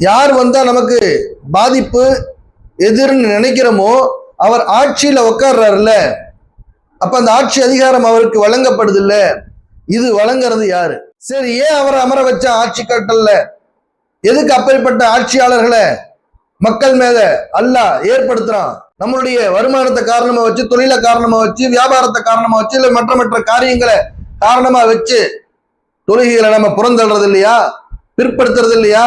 யார் வந்தால் நமக்கு பாதிப்பு எதிர்ன்னு நினைக்கிறோமோ அவர் ஆட்சியில் உட்கார்றாருல்ல அப்போ அந்த ஆட்சி அதிகாரம் அவருக்கு வழங்கப்படுது இல்லை இது வழங்குறது யாரு? சரி ஏன் அவரை அமர வச்ச ஆட்சி கட்டல எதுக்கு அப்பேற்பட்ட ஆட்சியாளர்களை மக்கள் மேல அல்லாஹ் ஏற்படுத்துறான்? நம்மளுடைய வருமானத்தை காரணமா வச்சு தொழிலை காரணமா வச்சு வியாபாரத்தை காரணமா வச்சு இல்லை மற்ற மற்ற காரியங்களை காரணமா வச்சு தொழுகைகளை நம்ம புறந்தள்ளுறது இல்லையா? பிற்படுத்துறது இல்லையா?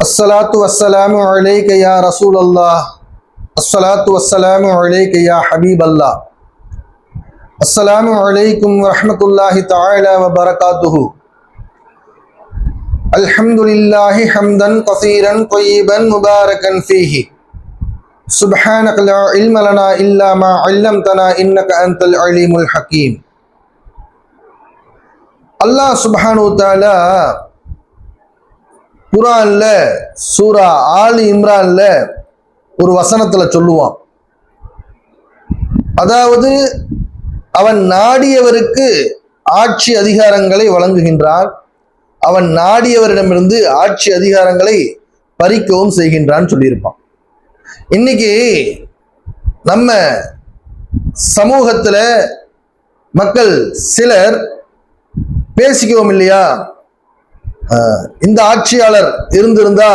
الصلاة والسلام عليك يا رسول الله. الصلاة والسلام عليك يا حبيب الله. السلام عليكم ورحمة الله تعالى وبركاته. الحمد لله حمدا كثيرا طيبا مباركا فيه. سبحانك لا علم لنا إلا ما علمتنا إنك أنت العليم الحكيم. الله سبحانه وتعالى குரான்ல சூரா ஆலி இம்ரான்ல ஒரு வசனத்துல சொல்லுவான். அதாவது அவன் நாடியவருக்கு ஆட்சி அதிகாரங்களை வழங்குகின்றான். அவன் நாடியவரிடமிருந்து ஆட்சி அதிகாரங்களை பறிக்கவும் செய்கின்றான் சொல்லியிருப்பான். இன்னைக்கு நம்ம சமூகத்தில் மக்கள் சிலர் பேசிக்குவோம் இல்லையா? இந்த ஆட்சியாளர் இருந்திருந்தா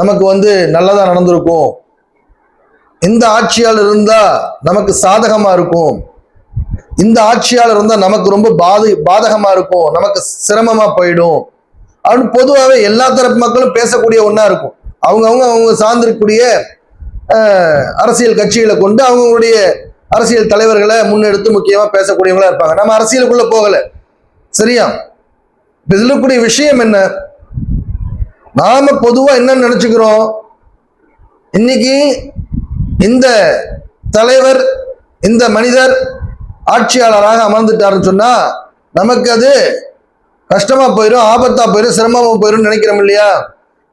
நமக்கு வந்து நல்லதா நடந்திருக்கும். இந்த ஆட்சியாளர் இருந்தா நமக்கு சாதகமா இருக்கும். இந்த ஆட்சியாளர் இருந்தா நமக்கு ரொம்ப பாது பாதகமா இருக்கும். நமக்கு சிரமமா போயிடும். அப்படின்னு பொதுவாகவே எல்லா தரப்பு மக்களும் பேசக்கூடிய ஒன்றா இருக்கும். அவங்கவுங்க அவங்க சார்ந்திருக்கக்கூடிய அரசியல் கட்சிகளை கொண்டு அவங்களுடைய அரசியல் தலைவர்களை முன்னெடுத்து முக்கியமாக பேசக்கூடியவங்களா இருப்பாங்க. நம்ம அரசியலுக்குள்ள போகலை. சரியா? இப்ப இதுல விஷயம் என்ன? நாம பொதுவாக என்ன நினச்சிக்கிறோம்? இன்னைக்கு இந்த தலைவர் இந்த மனிதர் ஆட்சியாளராக அமர்ந்துட்டாருன்னு சொன்னால் நமக்கு அது கஷ்டமாக போயிடும் ஆபத்தாக போயிடும் சிரமமாக போயிடும் நினைக்கிறோம் இல்லையா?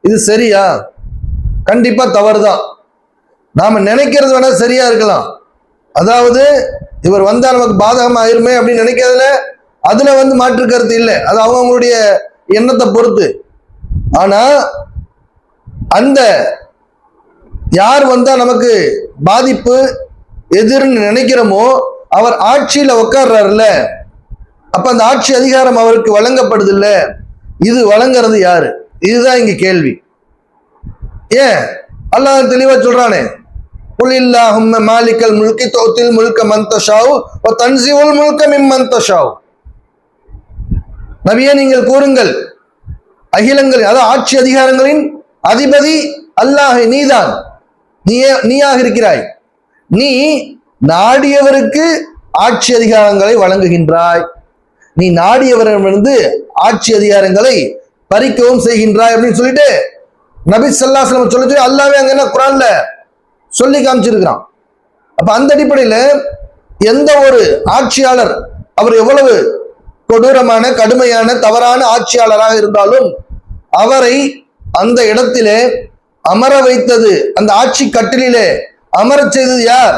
இது சரியா? கண்டிப்பாக தவறு தான் நாம் நினைக்கிறது வேணால் சரியாக இருக்கலாம். அதாவது இவர் வந்தால் நமக்கு பாதகம் ஆயிருமே அப்படின்னு நினைக்கிறதுல அதுல வந்து மாற்று கருத்து இல்லை. அது அவங்கவுங்களுடைய எண்ணத்தை பொறுத்து. ஆனா அந்த யார் வந்தா நமக்கு பாதிப்பு எதிர்ன்னு நினைக்கிறோமோ அவர் ஆட்சியில உட்கார்றாருல்ல அப்ப அந்த ஆட்சி அதிகாரம் அவருக்கு வழங்கப்படுது இல்ல இது வழங்குறது யாரு? இதுதான் இங்க கேள்வி. ஏன்? அல்லாஹ் தெளிவா சொல்றானே. புலில்லாஹும் மாலிக்கல் முழுக்கி தோத்தில் முழுக்க மந்தஷாவு வ முழுக்க மிம் மிம்மந்தஷாவு நபியே நீங்கள் கூறுங்கள். அகிலங்கள் அதாவது ஆட்சி அதிகாரங்களின் அதிபதி அல்லாஹ் நீதான். நீயே நீயாக இருக்கிறாய். நீ நாடியவருக்கு ஆட்சி அதிகாரங்களை வழங்குகின்றாய். நீ நாடியவரிடமிருந்து ஆட்சி அதிகாரங்களை பறிக்கவும் செய்கின்றாய் அப்படின்னு சொல்லிட்டு நபி ஸல்லல்லாஹு சொல்லி சொல்லி அல்லாவே அங்க என்ன குரான்ல சொல்லி காமிச்சிருக்கிறான். அப்ப அந்த அடிப்படையில் எந்த ஒரு ஆட்சியாளர் அவர் எவ்வளவு கொடூரமான கடுமையான தவறான ஆட்சியாளராக இருந்தாலும் அவரை அந்த இடத்திலே அமர வைத்தது அந்த ஆட்சி கட்டிலே அமர செய்தது யார்?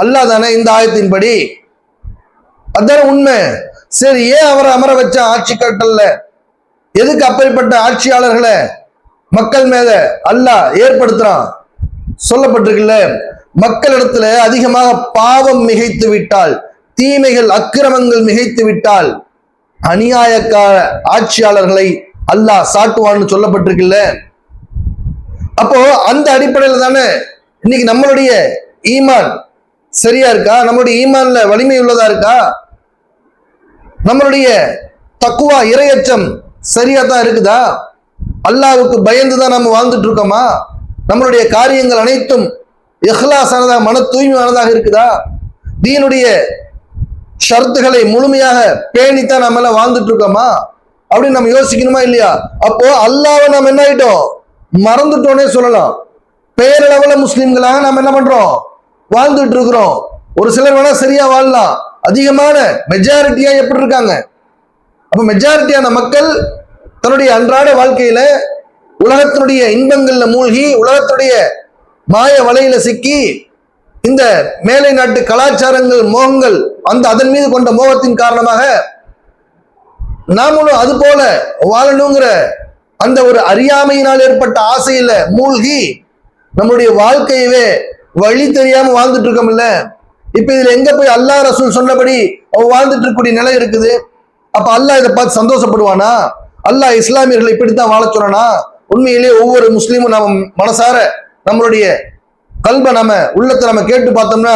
அல்லாஹ் தானே இந்த ஆயத்தின்படி. அதான உண்மை. சரி ஏன் அவரை அமர வச்ச ஆட்சி கட்டல்ல? எதுக்கு அப்பேற்பட்ட ஆட்சியாளர்களை மக்கள் மேல அல்லாஹ் ஏற்படுத்துறான்? சொல்லப்பட்டிருக்குல்ல மக்களிடத்துல அதிகமாக பாவம் மிகைத்து விட்டால் தீமைகள் அக்கிரமங்கள் மிகைத்து விட்டால் அநியாயக்கார ஆட்சியாளர்களை அல்லாஹ் சாட்டுவான்னு சொல்லப்பட்டிருக்குல்ல. அப்போ அந்த அடிப்படையில தானே இன்னைக்கு நம்மளுடைய ஈமான் சரியா இருக்கா? நம்மளுடைய ஈமான்ல வலிமை உள்ளதா இருக்கா? நம்மளுடைய தக்குவா இரையச்சம் சரியா தான் இருக்குதா? அல்லாவுக்கு பயந்து தான் நம்ம வாழ்ந்துட்டு இருக்கோமா? நம்மளுடைய காரியங்கள் அனைத்தும் இஹ்லாஸானதாக மன தூய்மையானதாக இருக்குதா? தீனுடைய ஷர்த்துகளை முழுமையாக பேணித்தான் நம்ம எல்லாம் வாழ்ந்துட்டு இருக்கோமா? அப்படின்னு நம்ம யோசிக்கணுமா இல்லையா? அப்போ அல்லாவை நம்ம என்ன ஆயிட்டோம்? மறந்துட்டோன்னே சொல்லலாம். பேரளவுல முஸ்லிம்களாக நம்ம என்ன பண்றோம்? வாழ்ந்துட்டு இருக்கிறோம். ஒரு சிலர் வேணா சரியா வாழலாம். அதிகமான மெஜாரிட்டியா எப்படி இருக்காங்க? அப்ப மெஜாரிட்டியான மக்கள் தன்னுடைய அன்றாட வாழ்க்கையில உலகத்தினுடைய இன்பங்கள்ல மூழ்கி உலகத்துடைய மாய வலையில சிக்கி இந்த மேலை நாட்டு கலாச்சாரங்கள் மோகங்கள் அந்த அதன் மீது கொண்ட மோகத்தின் காரணமாக நாமளும் அது போல வாழணுங்கிற அந்த ஒரு அறியாமையினால் ஏற்பட்ட ஆசையில மூழ்கி நம்முடைய வாழ்க்கையவே வழி தெரியாம வாழ்ந்துட்டு இருக்கோம்ல இப்ப இதுல எங்க போய் அல்லாஹ் ரசூல் சொன்னபடி அவன் வாழ்ந்துட்டு இருக்கக்கூடிய நிலை இருக்குது? அப்ப அல்லாஹ் இதை பார்த்து சந்தோஷப்படுவானா? அல்லாஹ் இஸ்லாமியர்களை இப்படித்தான் வாழ சொன்னானா? உண்மையிலேயே ஒவ்வொரு முஸ்லீமும் நாம் மனசார நம்மளுடைய கல்பை நம்ம உள்ளத்தை நம்ம கேட்டு பார்த்தோம்னா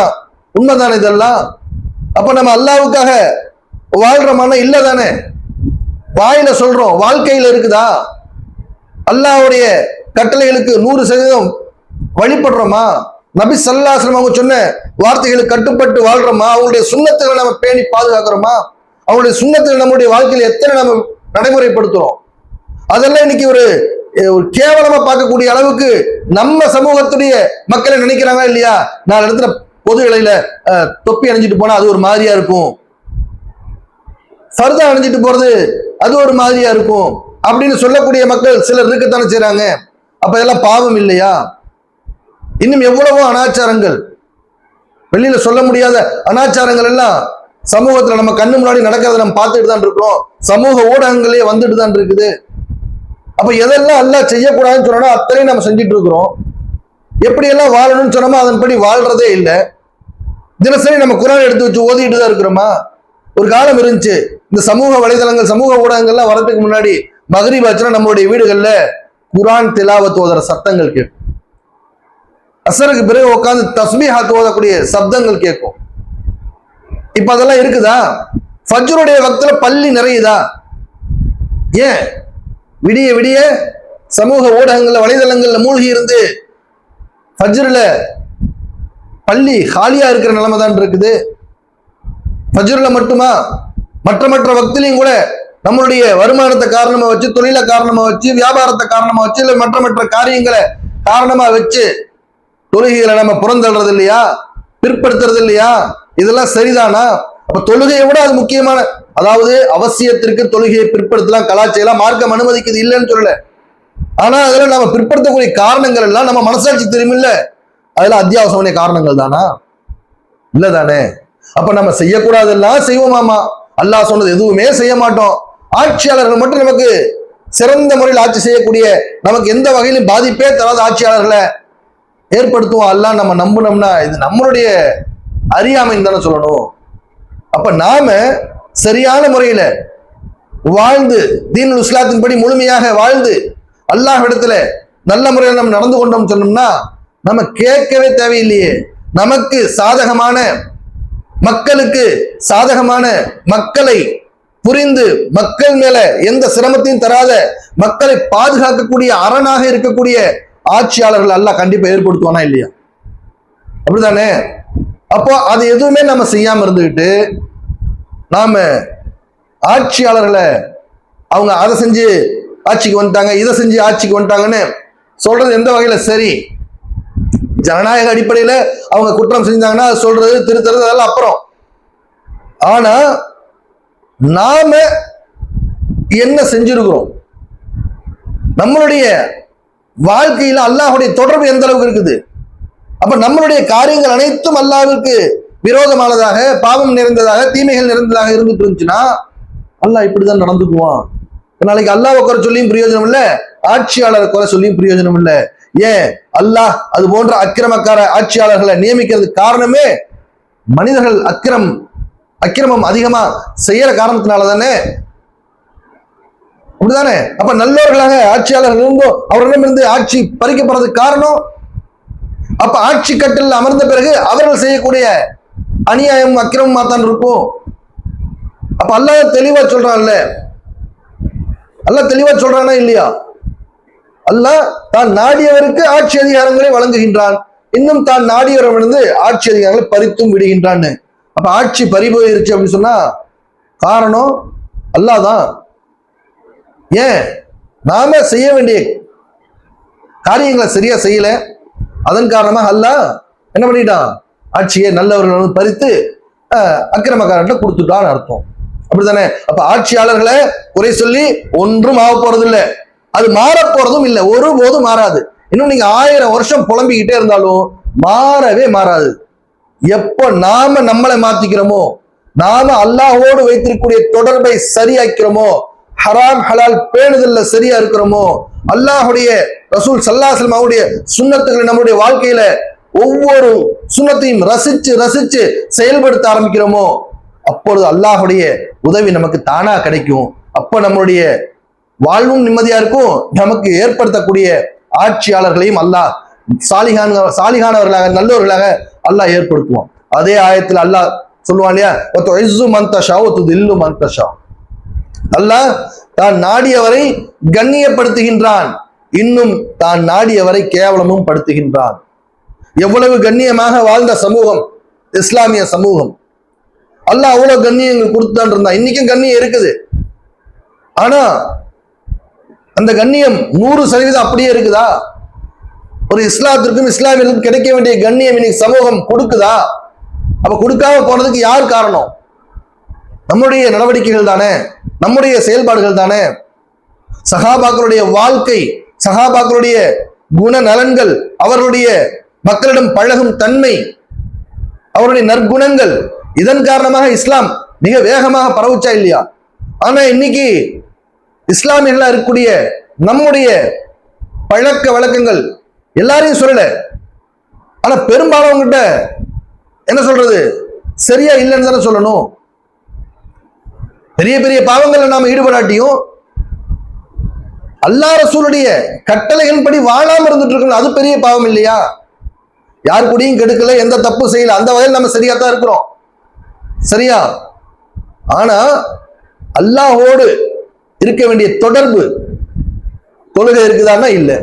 உண்மைதானே இதெல்லாம்? அப்ப நம்ம அல்லாவுக்காக வாழ்கிறோமானா இல்லை தானே வாயில சொல்றோம் வாழ்க்கையில இருக்குதா? அல்லாஹ்வுடைய கட்டளைகளுக்கு நூறு சதவீதம் வழிபடுறோமா? நபி சல்லாஸ்லம் அவங்க சொன்ன வார்த்தைகளுக்கு கட்டுப்பட்டு வாழ்றோமா? அவங்களுடைய சுண்ணத்துகளை நம்ம பேணி பாதுகாக்கிறோமா? அவங்களுடைய சுண்ணத்துகள் நம்முடைய வாழ்க்கையில எத்தனை நம்ம நடைமுறைப்படுத்துறோம்? அதெல்லாம் இன்னைக்கு ஒரு ஒரு கேவலமா பார்க்கக்கூடிய அளவுக்கு நம்ம சமூகத்துடைய மக்களை நினைக்கிறாங்க இல்லையா? நான் இடத்துல பொது இலையில தொப்பி அணிஞ்சிட்டு போனா அது ஒரு மாதிரியா இருக்கும். ஃபர்தா அணிஞ்சிட்டு போறது அது ஒரு மாதிரியா இருக்கும். அப்படின்னு சொல்லக்கூடிய மக்கள் சிலர் இருக்கத்தானே செய்யறாங்க அப்ப இதெல்லாம் பாவம் இல்லையா? இன்னும் எவ்வளவோ அனாச்சாரங்கள். வெளியில சொல்ல முடியாத அனாச்சாரங்கள் எல்லாம் சமூகத்துல நம்ம கண்ணு முன்னாடி நடக்கிறத நம்ம பார்த்துட்டு தான் இருக்கிறோம். சமூக ஊடகங்களே வந்துட்டு தான் இருக்குது. அப்ப எதெல்லாம் எல்லாம் செய்யக்கூடாதுன்னு சொன்னா அத்தனையும் நம்ம செஞ்சுட்டு இருக்கிறோம் எப்படியெல்லாம் வாழணும்னு சொன்னோமோ அதன்படி வாழ்றதே இல்லை. தினசரி நம்ம குரான் எடுத்து வச்சு ஓதிட்டு தான் இருக்கிறோமா? ஒரு காலம் இருந்துச்சு. இந்த சமூக வலைதளங்கள் சமூக ஊடகங்கள்லாம் வரதுக்கு முன்னாடி மகரிப் ஆச்சுன்னா நம்மளுடைய வீடுகளில் குரான் திலாவத் ஓதுற சத்தங்கள் கேட்கும். அசருக்கு பிறகு உட்காந்து தஸ்மீஹாத் ஓதக்கூடிய சப்தங்கள் கேட்கும். இப்ப அதெல்லாம் இருக்குதா? ஃபஜ்ருடைய வக்துல பள்ளி நிறையுதா? ஏன்? விடிய விடிய சமூக ஊடகங்கள்ல வலைதளங்கள்ல மூழ்கி இருந்து ஃபஜ்ருல பள்ளி காலியா இருக்கிற நிலைமை தான் இருக்குது. ஃபஜ்ருல மட்டுமா? மற்ற மற்ற வக்திலையும் கூட நம்மளுடைய வருமானத்தை காரணமா வச்சு தொழிலை காரணமா வச்சு வியாபாரத்தை காரணமா வச்சு இல்லை மற்ற மற்ற காரியங்களை காரணமா வச்சு தொழுகைகளை நம்ம புறந்தள்ளுறது இல்லையா? பிற்படுத்துறது இல்லையா? இதெல்லாம் சரிதானா? அப்ப தொழுகையை விட அது முக்கியமான அதாவது அவசியத்திற்கு தொழுகையை பிற்படுத்தலாம் கலாச்சாரம் மார்க்கம் அனுமதிக்குது இல்லைன்னு சொல்லல. ஆனா அதுல நம்ம பிற்படுத்தக்கூடிய காரணங்கள் எல்லாம் நம்ம மனசாட்சி தெரியுமில்ல. அதுல அத்தியாவசியமான காரணங்கள் தானா? இல்ல தானே? அப்ப நம்ம செய்யக்கூடாதெல்லாம் செய்வோமாமா? அல்லாஹ் சொன்னது எதுவுமே செய்ய மாட்டோம். ஆட்சியாளர்கள் மட்டும் நமக்கு சிறந்த முறையில் ஆட்சி செய்யக்கூடிய நமக்கு எந்த வகையிலும் பாதிப்பே தராத ஆட்சியாளர்களை ஏற்படுத்துவோம். அல்லாஹ் நம்ம நம்பினோம்னா இது நம்மளுடைய அறியாமைன்னு தானே சொல்லணும். அப்ப நாம சரியான முறையில வாழ்ந்து தீனுல் இஸ்லாத்தின்படி முழுமையாக வாழ்ந்து அல்லாஹ் இடத்துல நல்ல முறையில் நம்ம நடந்து கொண்டோம் சொன்னோம்னா நம்ம கேட்கவே தேவையில்லையே. நமக்கு சாதகமான மக்களுக்கு சாதகமான மக்களை புரிந்து மக்கள் மேல எந்த சிரமத்தையும் தராத மக்களை பாதுகாக்கக்கூடிய அரணாக இருக்கக்கூடிய ஆட்சியாளர்கள் அல்லாஹ் கண்டிப்பா ஏற்படுத்துவானா இல்லையா? அப்படிதானே அப்போ அது எதுவுமே நம்ம செய்யாம இருந்துகிட்டு நாம ஆட்சியாளர்களை அவங்க அதை செஞ்சு ஆட்சிக்கு வந்துட்டாங்க இதை செஞ்சு ஆட்சிக்கு வந்துட்டாங்கன்னு சொல்றது எந்த வகையில சரி? ஜனநாயக அடிப்படையில அவங்க குற்றம் செஞ்சாங்கன்னா அது சொல்றது திருத்துறது அதெல்லாம் அப்புறம். ஆனா நாம என்ன செஞ்சிருக்கிறோம்? நம்மளுடைய வாழ்க்கையில அல்லாஹுடைய தொடர்பு எந்த அளவுக்கு இருக்குது? அப்ப நம்மளுடைய காரியங்கள் அனைத்தும் அல்லாவிற்கு விரோதமானதாக பாவம் நிறைந்ததாக தீமைகள் நிறைந்ததாக இருந்துட்டு இருந்துச்சுன்னா அல்லாஹ் இப்படிதான் நடந்துக்குவான். நாளைக்கு அல்லாவை குறை சொல்லியும் பிரயோஜனம் இல்ல ஆட்சியாளரை குறை சொல்லியும் பிரயோஜனம் இல்ல. ஏன்? அல்லாஹ் அது போன்ற அக்கிரமக்கார ஆட்சியாளர்களை நியமிக்கிறதுக்கு காரணமே மனிதர்கள் அக்கிரம் அக்கிரமம் அதிகமா செய்யற காரணத்தினால தானே அப்படிதானே அப்ப நல்லவர்களாக ஆட்சியாளர்கள் இருந்தோ அவர்களிடமிருந்து ஆட்சி பறிக்கப்படுறதுக்கு காரணம்? அப்ப ஆட்சி கட்டில் அமர்ந்த பிறகு அவர்கள் செய்யக்கூடிய அநியாயம் அக்கிரமமா தான் இருக்கும் அப்ப அல்லாஹ் தெளிவா சொல்றான்ல. அல்லாஹ் தெளிவா சொல்றானா இல்லையா? அல்லாஹ் தான் நாடியவருக்கு ஆட்சி அதிகாரங்களை வழங்குகின்றான். இன்னும் தான் நாடியவரிடமிருந்து ஆட்சி அதிகாரங்களை பறித்தும் விடுகின்றான்னு. அப்ப ஆட்சி பறிபோயிருச்சு அப்படின்னு சொன்னா காரணம் அல்லாஹ் தான். ஏன்? நாம செய்ய வேண்டிய காரியங்களை சரியா செய்யல. அதன் காரணமாக அல்லாஹ் என்ன பண்ணிட்டான்? ஆட்சியை நல்லவர்கள் வந்து பறித்து அஹ், அக்கிரமக்காரன்ட்ட கொடுத்துட்டான்னு அர்த்தம். அப்படித்தானே? அப்ப ஆட்சியாளர்களை குறை சொல்லி ஒன்றும் ஆக போறது இல்லை அது மாற போறதும் இல்லை. ஒருபோதும் மாறாது. இன்னும் நீங்க ஆயிரம் வருஷம் புலம்பிக்கிட்டே இருந்தாலும் மாறவே மாறாது. எப்போ நாம நம்மளை மாத்திக்கிறோமோ நாம அல்லாஹோடு வைத்திருக்கக்கூடிய தொடர்பை சரியாக்கிறோமோ ஹராம் ஹலால் பேணுதல்ல சரியா இருக்கிறோமோ அல்லாஹுடைய ரசூல் சல்லாசலம் அவருடைய சுண்ணத்துக்களை நம்முடைய வாழ்க்கையில ஒவ்வொரு சுண்ணத்தையும் ரசிச்சு ரசிச்சு செயல்படுத்த ஆரம்பிக்கிறோமோ அப்பொழுது அல்லாஹுடைய உதவி நமக்கு தானா கிடைக்கும். அப்ப நம்மளுடைய வாழ்வும் நிம்மதியா இருக்கும். நமக்கு ஏற்படுத்தக்கூடிய ஆட்சியாளர்களையும் அல்லாஹ் சாலிகான் சாலிகானவர்களாக நல்லவர்களாக அல்லாஹ் ஏற்படுத்துவான். அதே ஆயத்தில் அல்லாஹ் சொல்லுவான் இல்லையா? ஒருத்தர் மந்தஷா ஒத்து தில்லு மந்தஷா அல்லாஹ் தான் நாடியவரை கண்ணியப்படுத்துகின்றான். இன்னும் தான் நாடியவரை கேவலமும் படுத்துகின்றான். எவ்வளவு கண்ணியமாக வாழ்ந்த சமூகம் இஸ்லாமிய சமூகம். அல்லாஹ் அவ்வளவு கண்ணியங்கள் கொடுத்தான் இருந்தான். இன்னைக்கும் கண்ணியம் இருக்குது. ஆனா அந்த கண்ணியம் நூறு சதவீதம் அப்படியே இருக்குதா? ஒரு இஸ்லாத்திற்கும் இஸ்லாமியர்களுக்கும் கிடைக்க வேண்டிய கண்ணியம் இன்னைக்கு சமூகம் கொடுக்குதா? அப்ப கொடுக்காம போனதுக்கு யார் காரணம்? நம்முடைய நடவடிக்கைகள் தானே? நம்முடைய செயல்பாடுகள் தானே? சகாபாக்களுடைய வாழ்க்கை சகாபாக்களுடைய குணநலன்கள் அவர்களுடைய மக்களிடம் பழகும் தன்மை அவருடைய நற்குணங்கள் இதன் காரணமாக இஸ்லாம் மிக வேகமாக பரவுச்சா இல்லையா? ஆனா இன்னைக்கு இஸ்லாமியர்களா இருக்கக்கூடிய நம்முடைய பழக்க வழக்கங்கள் எல்லாரையும் சொல்லல. ஆனா பெரும்பாலானவங்கிட்ட என்ன சொல்றது? சரியா இல்லைன்னு தானே சொல்லணும். பெரிய பெரிய பாவங்களை நாம ஈடுபடாட்டியும் அல்லா ரசூலுடைய கட்டளைகளின்படி வாழாம இருந்துட்டு இருக்கணும். அது பெரிய பாவம் இல்லையா? யார் கூடயும் கெடுக்கல எந்த தப்பு செய்யல. அந்த வகையில் நம்ம சரியா தான் இருக்கிறோம். சரியா? ஆனா அல்லாஹோடு இருக்க வேண்டிய தொடர்பு தொழுகை இருக்குதான்னா இல்லை.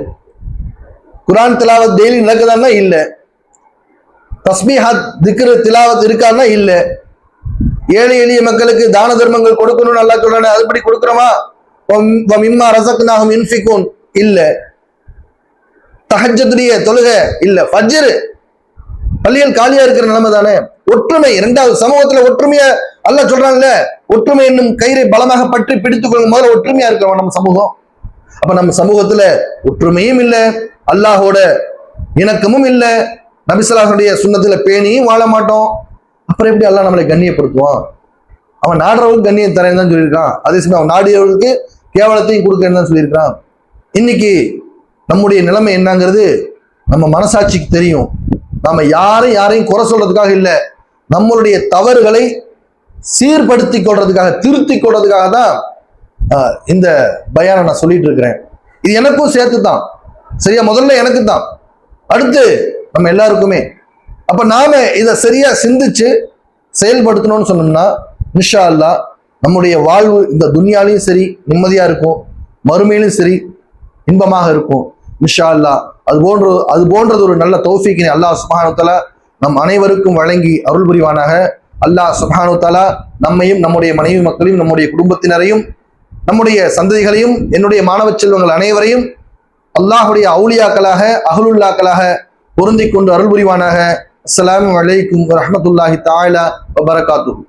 குரான் திலாவத் டெய்லி நடக்குதான்னா இல்லை. தஸ்மீஹாத் திக்ரு திலாவத் இருக்கான்னா இல்லை. ஏழை எளிய மக்களுக்கு தான தர்மங்கள் கொடுக்கணும்னு நல்லா சொல்றாங்க அதுபடி கொடுக்குறோமா? இம்மா ரசக்னாகும் இன்ஃபிகூன். இல்லை. தஹஜத்துடைய தொழுகை இல்லை. ஃபஜ்ரு பள்ளிகள் காலியா இருக்கிற நிலைமை தானே? ஒற்றுமை இரண்டாவது சமூகத்துல ஒற்றுமைய? அல்ல சொல்றாங்கல்ல ஒற்றுமை என்னும் கயிறை பலமாக பற்றி பிடித்துக் கொள்ளும் முதல்ல ஒற்றுமையா இருக்கிறோம் நம்ம சமூகம். அப்ப நம்ம சமூகத்துல ஒற்றுமையும் இல்லை அல்லாஹோட இணக்கமும் இல்லை நபிசலாசனுடைய சுண்ணத்துல பேணியும் வாழ மாட்டோம். அப்புறம் எப்படி அல்லாஹ் நம்மளை கண்ணியப்படுத்துவான்? அவன் நாடுறவருக்கு கண்ணியம் தரேன் தான் சொல்லியிருக்கான். அதே சமயம் அவன் நாடியவர்களுக்கு கேவலத்தையும் கொடுக்கறேன்னு தான் சொல்லியிருக்கான். இன்னைக்கு நம்முடைய நிலைமை என்னங்கிறது நம்ம மனசாட்சிக்கு தெரியும். நாம யாரையும் யாரையும் குறை சொல்றதுக்காக இல்லை. நம்மளுடைய தவறுகளை சீர்படுத்தி கொள்றதுக்காக திருத்தி கொள்றதுக்காக தான் இந்த பயானை நான் சொல்லிட்டு இருக்கிறேன். இது எனக்கும் சேர்த்து தான் சரியா? முதல்ல எனக்கு தான் அடுத்து நம்ம எல்லாருக்குமே. அப்ப நாம இதை சரியா சிந்திச்சு செயல்படுத்தணும்னு சொன்னோம்னா நிஷா அல்லாஹ் நம்முடைய வாழ்வு இந்த துன்யாலையும் சரி நிம்மதியா இருக்கும். மறுமையிலும் சரி இன்பமாக இருக்கும். நிஷா அல்லாஹ் அது போன்ற அது போன்றது ஒரு நல்ல தௌஃபீக்கினை அல்லாஹ் சுப்ஹானஹு நம் அனைவருக்கும் வழங்கி அருள் புரிவானாக. அல்லாஹ் சுப்ஹானஹு நம்மையும் நம்முடைய மனைவி மக்களையும் நம்முடைய குடும்பத்தினரையும் நம்முடைய சந்ததிகளையும் என்னுடைய மாணவ செல்வங்கள் அனைவரையும் அல்லாஹுடைய அவுளியாக்களாக அகலுல்லாக்களாக பொருந்திக் கொண்டு அருள் புரிவானாக. அஸ்லாம் அலைக்கும் வரஹ்மத்துல்லாஹி தாயிலா வபரகாத்துஹு.